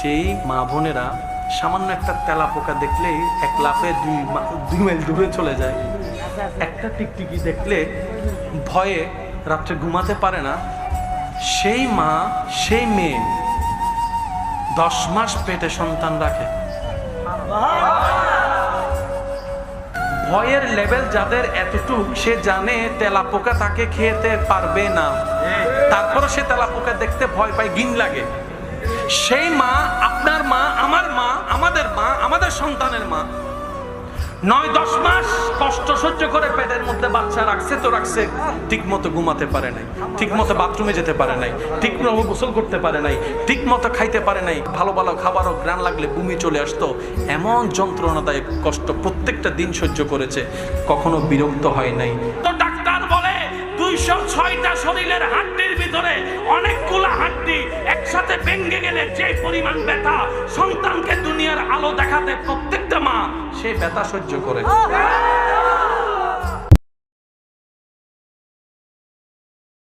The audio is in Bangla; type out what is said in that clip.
যেই মা বোনেরা সামান্য একটা তেলা পোকা দেখলেই এক লাফে দুই দুই মাইল দূরে চলে যায়। একটা টিকটিকি দেখলে ভয়ে রাত্রে ঘুমাতে পারে না। সেই মা, সেই মেয়ে দশ মাস পেটে সন্তান রাখে। ভয়ের লেভেল যাদের এতটুক, সে জানে তেলা পোকা তাকে খেতে পারবে না। তারপরে সে তেলা পোকা দেখতে ভয় পায় গিন লাগে। সেই মা, আপনার মা, আমার মা, আমাদের মা, আমাদের সন্তানের মা। নয়, দশ মাস কষ্ট সহ্য করে পেটের মধ্যে বাচ্চা রাখছে তো রাখছে ঠিক মতো ঘুমাতে পারে নাই ঠিক মতো বাথরুমে যেতে পারে নাই ঠিক মতো গোসল করতে পারে নাই ঠিক মতো খাইতে পারে নাই, ভালো ভালো খাবারও গ্রান লাগলে বমি চলে আসতো। এমন যন্ত্রণাদায়ক কষ্ট প্রত্যেকটা দিন সহ্য করেছে, কখনো বিরক্ত হয় নাই। তো ডাক্তার বলে, দুইশো ছয়টা শরীরের একসাথে ভেঙে গেলে যে পরিমাণ ব্যথা সন্তানকে দুনিয়ার আলো দেখাতে প্রত্যেকটা মা, সে ব্যথা সহ্য করে।